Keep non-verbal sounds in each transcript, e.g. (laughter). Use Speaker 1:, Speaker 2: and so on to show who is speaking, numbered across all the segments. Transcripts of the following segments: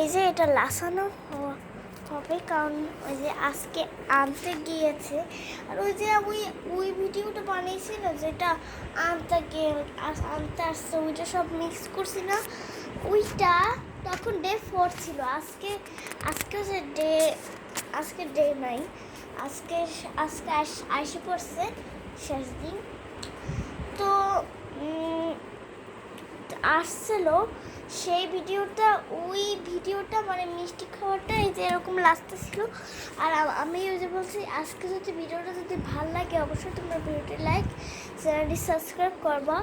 Speaker 1: এই যে এটা লাসানো হবে, কারণ ওই যে আজকে আনতে গিয়েছে। আর ওই যে ওই ওই ভিডিওটা বানিয়েছিল যেটা আনতে গিয়ে আনতে আসছে, ওইটা সব মিক্স করছি না ওইটা তখন ডে ফোর ছিল। আজকে আজকে যে ডে আজকে ডে নাই। আজকে আজকে আস- পড়ছে শেষ দিন। তো আসছিল সেই ভিডিওটা ওই ভিডিওটা মানে মিষ্টি খাওয়াটা এই যে এরকম লাস্টে ছিল। আর আমি ওই যে বলছি আজকে যদি ভিডিওটা যদি ভালো লাগে অবশ্যই তোমরা ভিডিওটি লাইক চ্যানেলটি সাবস্ক্রাইব করবা।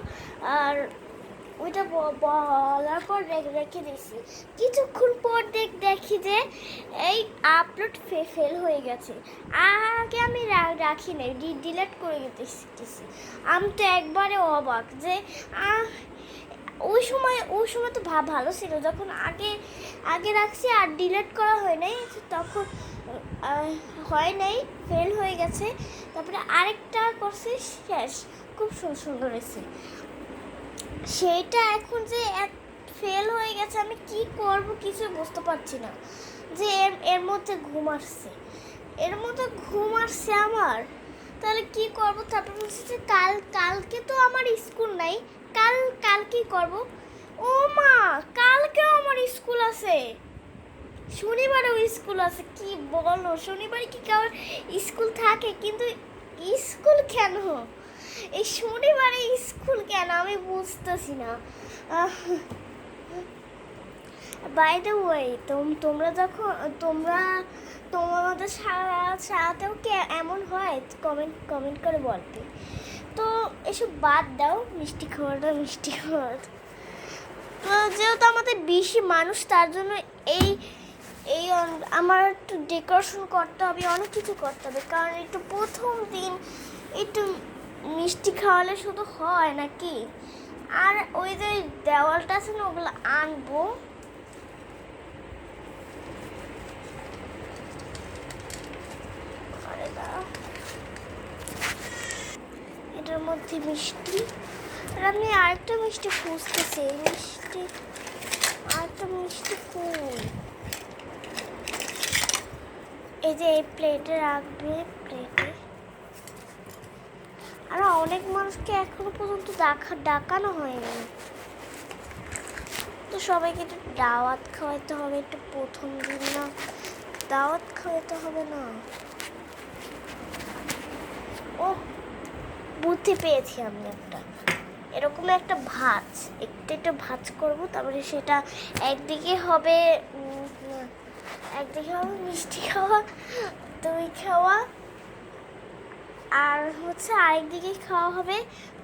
Speaker 1: আর ওইটা বলার পর রেখে রেখে দিয়েছি। কিছুক্ষণ পর দেখ দেখি যে এই আপলোড ফেল হয়ে গেছে। আগে আমি রাখি নাই ডিলেট করে দিতেছি। আমি তো একবারে অবাক যে আহ, ওই সময় ওই সময় তো ভালো ছিল। যখন আগে আগে রাখছি আর ডিলেট করা হয় নাই, তখন হয় নাই ফেল হয়ে গেছে। তারপরে আরেকটা করছি শেষ। খুব সুন্দর হয়েছে। সেইটা এখন যে ফেল হয়ে গেছে, আমি কি করব কিছু বুঝতে পারছি না। যে এর এর মধ্যে ঘুম আসছে। এর মধ্যে ঘুম আসছে আমার। তাহলে কি করব? তারপর বলছি যে কাল, কালকে তো আমার স্কুল নাই। কাল কাল কি করব? ও মা, কালকেও আমার স্কুল আছে। শনিবারেও স্কুল আছে, কি বলো? শনিবারে কি কারোর স্কুল থাকে? কিন্তু স্কুল কেন? এই শনিবারে স্কুল কেন? আমি বুঝতেছি না। বাই দ্য ওয়ে তোমরা যখন, তোমরা, তোমাদের সারা সারাতেও কে, এমন হয়? কমেন্ট কমেন্ট করে বলতে তো এসব বাদ দাও, মিষ্টি খাওয়াটা মিষ্টি খাওয়া তো যেহেতু আমাদের বেশি মানুষ, তার জন্য এই এই আমার একটু ডেকোরেশন করতে হবে, অনেক কিছু করতে হবে। কারণ একটু প্রথম দিন একটু মিষ্টি খাওয়ালে শুধু হয় নাকি? আর ওই যে দেওয়ালটা আছে না, ওগুলো আনব। আরে মধ্যে মিষ্টি। আর আমি আরেকটা মিষ্টি খুঁজতেছি মিষ্টি, আরেকটা মিষ্টি কই এই যে এই প্লেটে রাখবে, প্লেটে। আর অনেক মানুষকে এখনও পর্যন্ত ডাকা, ডাকানো হয়নি। তো সবাইকে একটু দাওয়াত খাওয়াইতে হবে, একটু প্রথম দিন না, দাওয়াত খাওয়াইতে হবে না ও বুদ্ধি পেয়েছি আমি একটা। এরকম একটা ভাজ, একটু একটু ভাজ করব, তারপরে সেটা একদিকে হবে একদিকে হবে মিষ্টি খাওয়া, দই খাওয়া, আর হচ্ছে আরেকদিকে খাওয়া হবে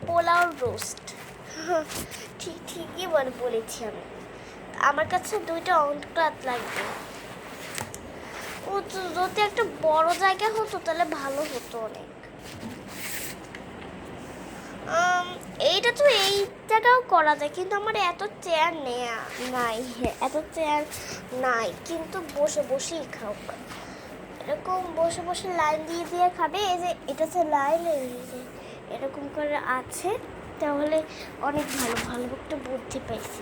Speaker 1: পোলাও রোস্ট। (laughs) ঠিক, ঠিকই বলে, বলেছি আমি। আমার কাছে দুইটা অঙ্কাত লাগবে। ও যদি একটা বড় জায়গা হতো, তাহলে ভালো হতো অনেক। এইটা তো এই জায়গাও করা যায়, কিন্তু আমার এত চেয়ার নেয়া নাই, এত চেয়ার নাই, কিন্তু বসে বসেই খাও। এরকম বসে বসে লাইন দিয়ে দিয়ে খাবে, এই যে এটা হচ্ছে লাইন এরকম করে আছে, তাহলে অনেক ভালো ভালো একটা বুদ্ধি পাইছি।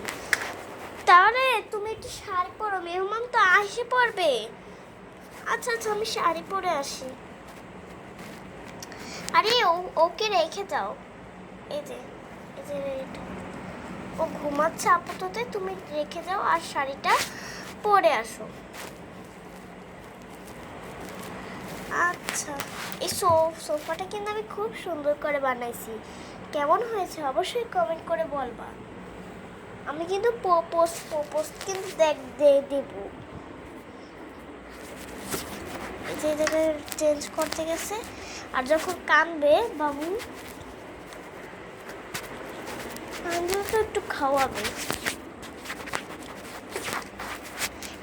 Speaker 1: তাহলে তুমি একটু শাড়ি পরো, মেহমান তো আসে পড়বে। আচ্ছা আচ্ছা আমি শাড়ি পরে আসি। আরে ওকে রেখে যাও এই যে এই যে। ও ঘুমাচ্ছে আপাতত, তুমি রেখে যাও আর শাড়িটা পরে আসো। আচ্ছা এই সোফাটা কিন্তু আমি খুব সুন্দর করে বানাইছি। কেমন হয়েছে অবশ্যই কমেন্ট করে বলবা। আমি কিন্তু পোস্ট পোস্ট কিন্তু দেখ দেবো। যে জায়গায় চেঞ্জ করতে গেছে। আর যখন কানবে, বাবু কানলেও তো একটু খাওয়াবে।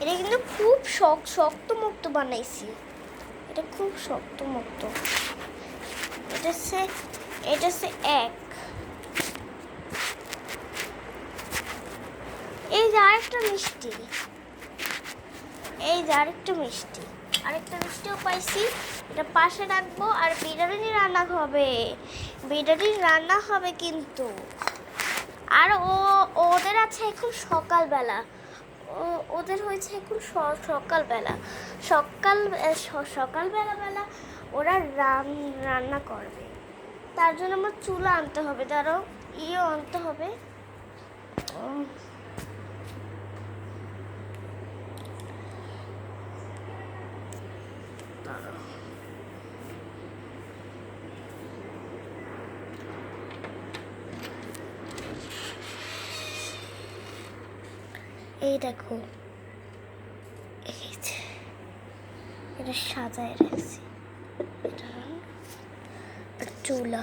Speaker 1: এটা কিন্তু খুব শক্ত শক্ত মুক্ত বানাইছি। এটা খুব শক্ত মুক্ত। এটা হচ্ছে এটা হচ্ছে এক। এই যে আরেকটা মিষ্টি। এই যে আরেকটা মিষ্টি। আরেকটা মিষ্টিও পাইছি। এটা পাশে রাখব আর বিরিয়ানি রান্না হবে। বিরিয়ানি রান্না হবে কিন্তু। আর ও, ওদের আছে এখন সকালবেলা। ওদের হয়েছে এখন সকালবেলা। সকাল সকালবেলা বেলা ওরা রান, রান্না করবে। তার জন্য আমার চুলা আনতে হবে। তারও ইয়ে আনতে হবে। এই দেখো এটা সাজায় রাখছি। এটা চুলা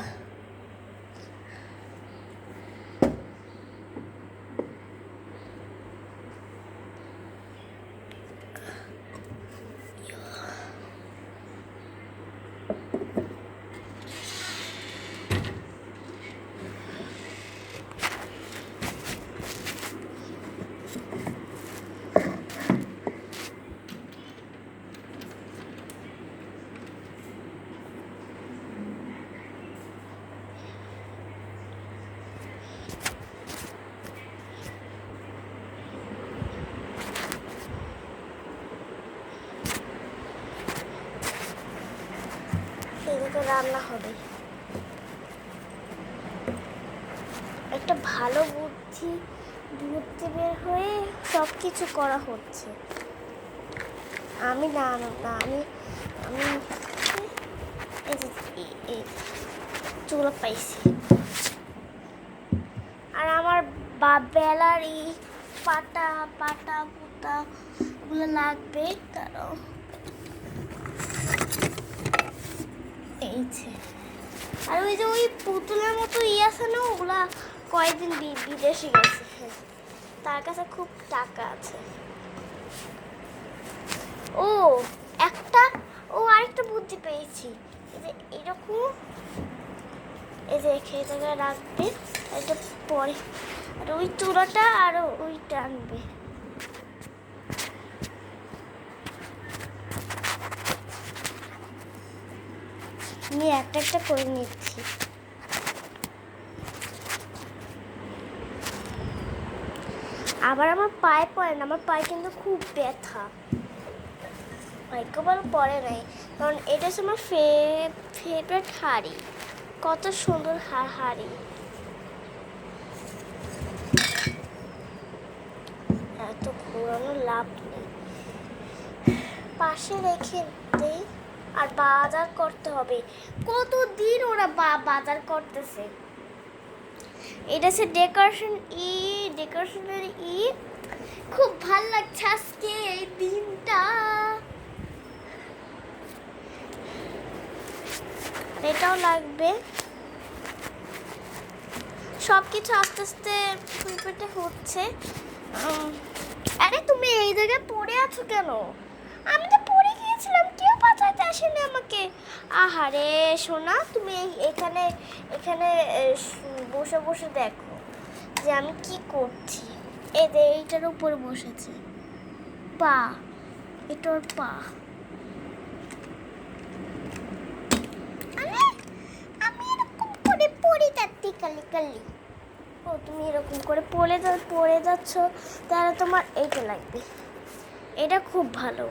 Speaker 1: এদিকে রান্না হবে একটা ভালো বুদ্ধি বুদ্ধি বের হয়ে সব কিছু করা হচ্ছে। আমি না না, আমি আমি চুলো পাইছি। আর আমার বা, বেলার এই পাটা পাটা পুতা ওগুলো লাগবে তারও এই আর ওই যে ওই পুতুলের মতো ই আছে না, ওগুলা কয়েকদিন বিদেশে গেছে। তার কাছে খুব টাকা আছে। ও, একটা, ও আরেকটা বুদ্ধি পেয়েছি। এই যে এরকম, এই যে এই জায়গায় রাখবে, এটা পরে। আর ওই চূড়াটা আর ওই টানবে নিয়ে একটা একটা করে নিচ্ছি। আবার আমার পায়ে পড়ে না, আমার পায়ে কিন্তু খুব ব্যথা। একেবারে পড়ে নাই, কারণ এটা হচ্ছে আমার ফেভারিট হাড়ি। কত সুন্দর হাড়ি এত ঘোরানো লাভ নেই। পাশে রেখে দেই, আর বাজার করতে হবে। কতদিন ওরা বাজার করতেছে? এটা হচ্ছে ডেকোরেশন ই ডেকোরেশনের ই খুব ভালো লাগছে আজকে এই দিনটা। এটাও লাগবে। সব কিছু আস্তে আস্তে ফুলপেটে হচ্ছে। আরে তুমি এই জায়গায় পড়ে আছো কেন? আমি তো পড়ে গিয়েছিলাম বাঁচাতে আসেনি আমাকে। আহারে, সোনা, তুমি এখানে এখানে বসে বসে দেখো যে আমি কি করছি। যে এইটার উপর বসেছে। পা, এটার পা। আমি আমি এরকম করে পড়ে যাচ্ছি কালি ও, তুমি এরকম করে পড়ে পড়ে যাচ্ছ, তাহলে তোমার এইটা লাগবে। এটা খুব ভালো।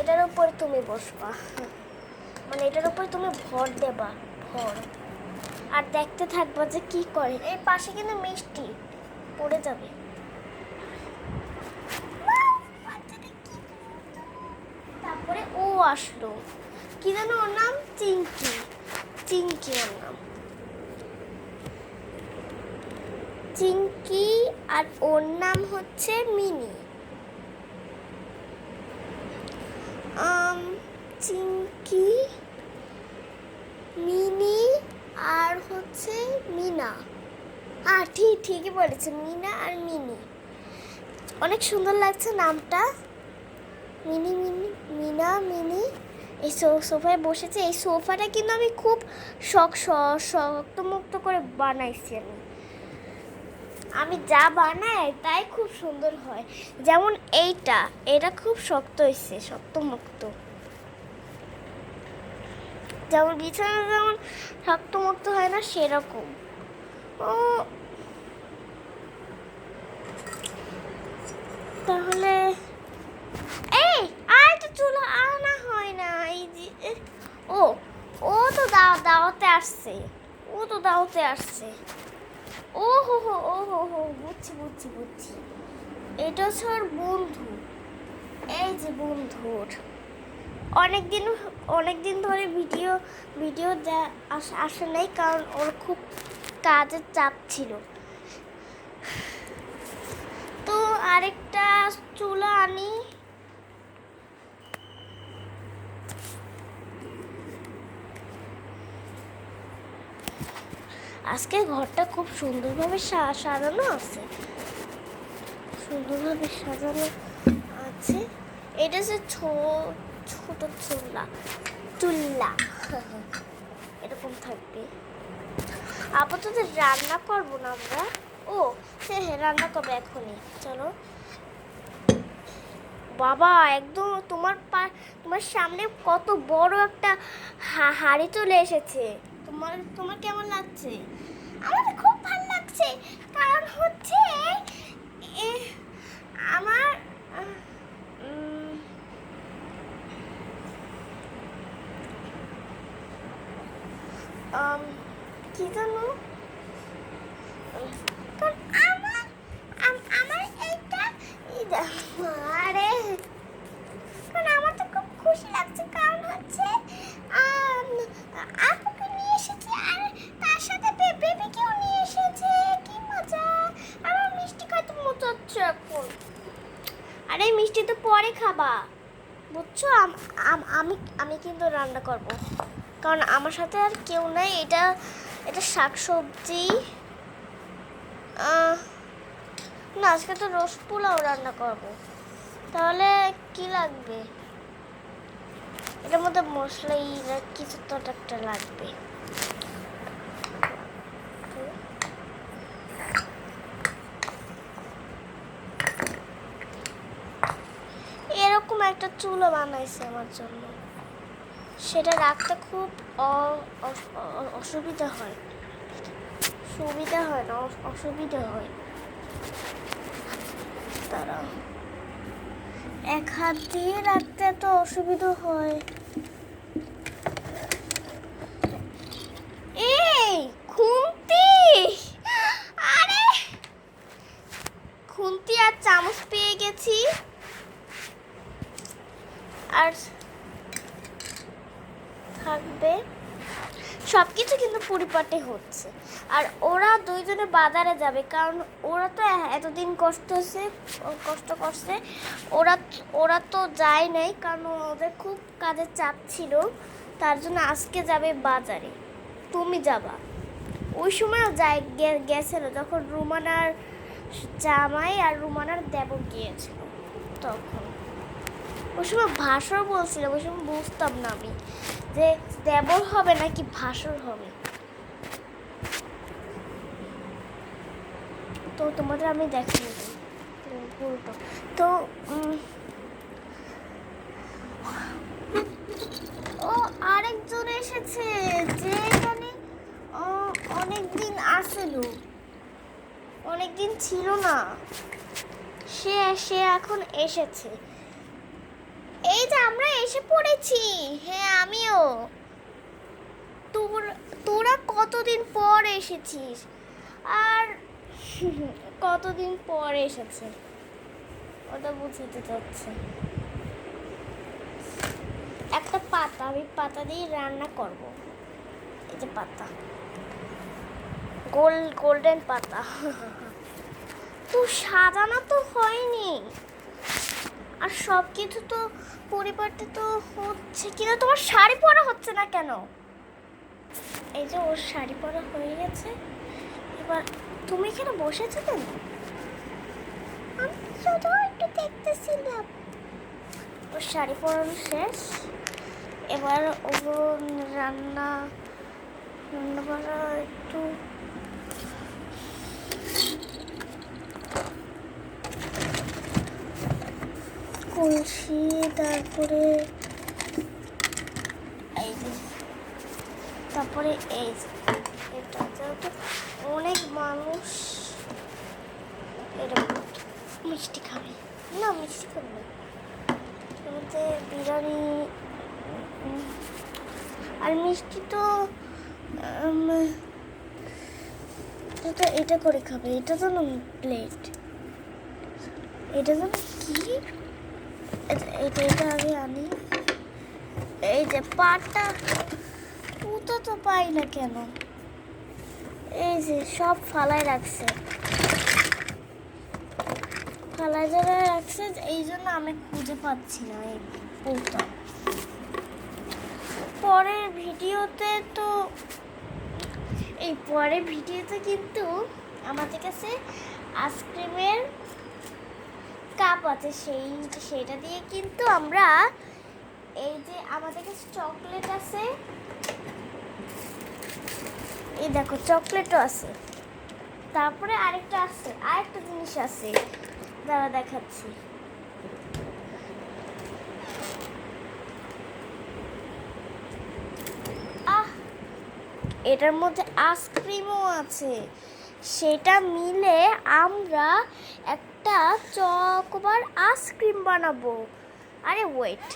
Speaker 1: এটার উপর তুমি বসবা। মানে এটার উপর তুমি ভর দেবা, ভর। আর দেখতে থাকবা যে কি করে। এই পাশে কিন্তু মিষ্টি পড়ে যাবে। তারপরে ও আসলো। কি যেন ওর নাম? চিঙ্কি চিঙ্কি ওর নাম। চিঙ্কি আর ওর নাম হচ্ছে মিনি। আম চিঙ্কি মিনি, আর হচ্ছে মিনা। আর ঠিক, ঠিকই বলেছে, মিনা আর মিনি। অনেক সুন্দর লাগছে নামটা। মিনি মিনি, মিনা, মিনি। এই সোফায় বসেছে। এই সোফাটা কিন্তু আমি খুব শখ শ- শক্তমুক্ত করে বানাইছি আমি। আমি যা বানাই তাই খুব সুন্দর হয়। যেমন এইটা, এটা খুব শক্ত হয়েছে শক্তমুক্ত। যেমন বিছানা যেমন শক্তমুক্ত হয় না, সেরকম। ও। তাহলে এই, আর তো চুলো আনা হয় না, এই যে ও ও তো দাও, দাওয়াতে আসছে, ও তো দাওয়াতে আসছে। ও হো হো ও হো হো বুঝছি বুঝছি বুঝছি। এটা হচ্ছে ওর বন্ধু। এই যে বন্ধুর অনেক দিন অনেক দিন ধরে ভিডিও ভিডিও আসে নাই কারণ ওর খুব কাজের চাপ ছিল। তো আরেকটা চুলা আনি। আজকে ঘরটা খুব সুন্দরভাবে সাজানো আছে। সুন্দরভাবে সাজানো আছে। এটা যে ছোট চুল্লা। চুল্লা। এরকম থাকবে। আপাতত রান্না করব না আমরা। ও হ্যাঁ হ্যাঁ রান্না করব এখনই। চলো। বাবা, একদম তোমার পা, তোমার সামনে কত বড় একটা হাড়ি চলে এসেছে। তোমার তোমার কেমন লাগছে? আমার খুব ভালো লাগছে। কারণ হচ্ছে আমার কি জানো উম, কারণ আমার আম- আমার এইটা এই দেখো, আরে কারণ আমার তো খুব খুশি লাগছে কারণ হচ্ছে আম, আপুকে নিয়ে এসেছে আর তার সাথে বে- বেবিকেও নিয়ে এসেছে কি মজা আমার মিষ্টি খাইতে মজা হচ্ছে এখন আরে মিষ্টি, তো পরে খাবা। বুঝছ? আম- আম- কিন্তু রান্না করব। কারণ আমার সাথে আর কেউ নাই। এটা এটা শাকসবজি। না, আজকে তো রোস্ট পোলাও রান্না করব। তাহলে কি লাগবে? এটার মধ্যে মশলা ই না- কিছু তো একটা লাগবে। এরকম একটা চুলো বানাইছে আমার জন্য। সেটা রাখতে খুব অসুবিধা হয়। সুবিধা হয় না অসুবিধা হয়। তারা এক হাত দিয়ে রাখতে তো অসুবিধা হয়। এই, খুন্তি! আরে! খুন্তি আর চামচ পেয়ে গেছি। আর থাকবে। সব কিছু কিন্তু পরিপাটে হচ্ছে। আর ওরা দুইজনে বাজারে যাবে, কারণ ওরা তো এতদিন কষ্ট হচ্ছে কষ্ট করছে। ওরা ওরা তো যায় নাই, কারণ ওদের খুব কাজের চাপ ছিল। তার জন্য আজকে যাবে বাজারে। তুমি যাবা। ওই সময়ও যাই গেছিল, যখন রুমানার জামাই আর রুমানার দেব গিয়েছিল। তখন। ওই সময় ভাসর বলছিল ওই সময় বুঝতাম না আমি। যে দেবর হবে নাকি ভাসর হবে? তো তোমাদের আমি পুরোটা তো ও আরেকজন এসেছে যে এখানে অনেক দিন আসেল অনেক দিন ছিল না। সে সে এখন এসেছে। এই যে আমরা এসে পড়েছি। হ্যাঁ আমিও। তোর কতদিন পর এসেছিস? আর (laughs) কতদিন পর এসেছে? ওটা বুঝতে চাচ্ছে। একটা পাতা, আমি পাতা দিয়ে রান্না করব। এই যে পাতা। গোল গোল্ডেন পাতা। (laughs) তো সাজানো তো হয়নি। আর সব কিছু তো পরিবারটা তো হচ্ছে কিন্তু তোমার শাড়ি পরা হচ্ছে না কেন? এই যে ওর শাড়ি পরা হয়ে গেছে। এবার তুমি এখানে বসেছো কেন? আমি একটু দেখতেছিলাম। ওর শাড়ি পরানো শেষ। এবার ও রান্না রান্না করা একটু কলসি তারপরে এই তারপরে এই এটা যেহেতু অনেক মানুষ এরকম মিষ্টি খাবে। না, মিষ্টি খাবে না। বিরিয়ানি, আর মিষ্টি তো এটা এটা করে খাবে, এটা তো প্লেট এটা তো কি? এটা এটা আনি। এই যে পাটা পুতো তো পাই না কেন? এই যে, সব ফালাই রাখছে। ফালাই যারা রাখছে, এই জন্য আমি খুঁজে পাচ্ছি না এই পুতো পরের ভিডিওতে তো, এই পরের ভিডিওতে কিন্তু আমাদের কাছে আইসক্রিমের কাপ আছে, সেই, সেটা দিয়ে কিন্তু আমরা এই যে আমাদের কাছে চকলেট আছে, এই দেখো চকলেটও আছে। তারপরে আরেকটা আছে, আরেকটা জিনিস আছে, দাঁড়া দেখাচ্ছি। আহ, এটার মধ্যে আইসক্রিমও আছে। সেটা মিলে আমরা একটা চকবার আইসক্রিম বানাবো। আরে ওয়েট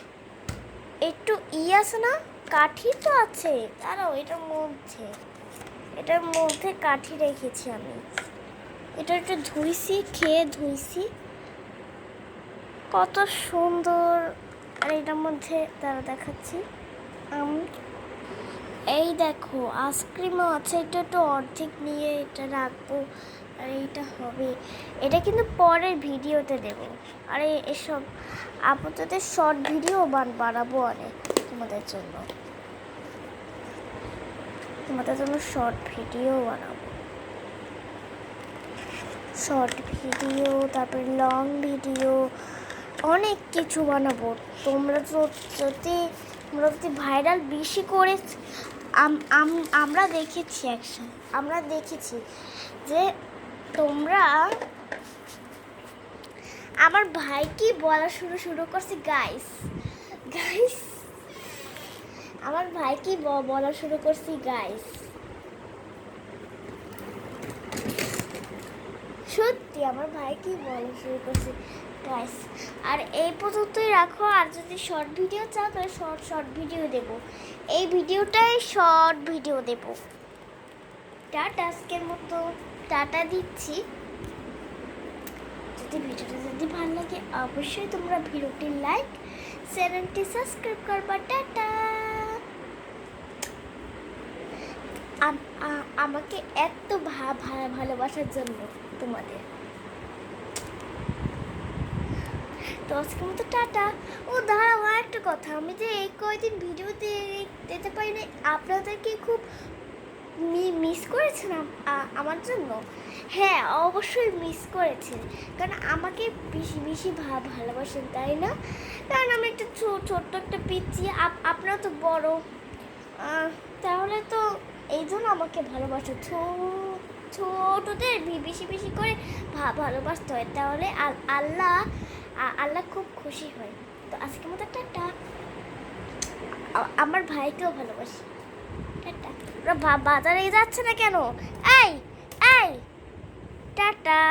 Speaker 1: একটু ই আছে না? কাঠি তো আছে। দাঁড়াও এটার মধ্যে এটার মধ্যে কাঠি রেখেছি আমি। এটা একটু ধুইছি, খেয়ে ধুইছি। কত সুন্দর। আর এটার মধ্যে তারা দেখাচ্ছি। আমি, এই দেখো, আইসক্রিমও আছে। এটা একটু অর্ধেক নিয়ে এটা রাখব। আর এইটা হবে। এটা কিন্তু পরের ভিডিওতে দেবো। আর এসব আপাতত শর্ট ভিডিও বান বানাবো অনেক তোমাদের জন্য। তোমাদের জন্য শর্ট ভিডিও বানাবো। শর্ট ভিডিও তারপর লং ভিডিও অনেক কিছু বানাবো। তোমরা তো যদি তোমরা যদি ভাইরাল বেশি করে আম- আম- আমরা দেখেছি একসাথে। আমরা দেখেছি যে তোমরা আমার ভাই কি বলা শুরু শুরু করছে গাইস গাইস আমার ভাই কি বলা শুরু করছি গাইস সত্যি, আমার ভাই কি বলা শুরু করছে গাইস আর এই পর্যন্তই রাখো, আর যদি শর্ট ভিডিও চাও, তাহলে শর্ট শর্ট ভিডিও দেবো। এই ভিডিওটাই শর্ট ভিডিও দেবো। টাটা, আজকের মতো। টাটা দিচ্ছি। যদি ভিডিওটা যদি ভালো লাগে, অবশ্যই তোমরা ভিডিওটি লাইক চ্যানেলটি সাবস্ক্রাইব করবা। টাটা! আমাকে এত ভালোবাসার জন্য তোমাদের। তো আজকের মতো টাটা। ও, দাঁড়াও একটা কথা। আমি যে এই কয়দিন ভিডিও দিতে পারি না আপনাদেরকে খুব মিস করেছেন আমার জন্য? হ্যাঁ অবশ্যই মিস করেছেন। কারণ আমাকে বেশি বেশি ভালোবাসেন, তাই না? কারণ আমি একটা ছোট্ট একটা পিচ্ছি আপ- আপনারা তো বড়। তাহলে তো এই জন্য আমাকে ভালোবাসো। ছোটদের বেশি বেশি করে ভালোবাসতে হয়। তাহলে আল্লাহ আল্লাহ খুব খুশি হয়। তো আজকের মতো টাটা। আমার ভাইকেও ভালোবাসি। টাটা। বাজারে যাচ্ছে না কেন? এই এই টাটা।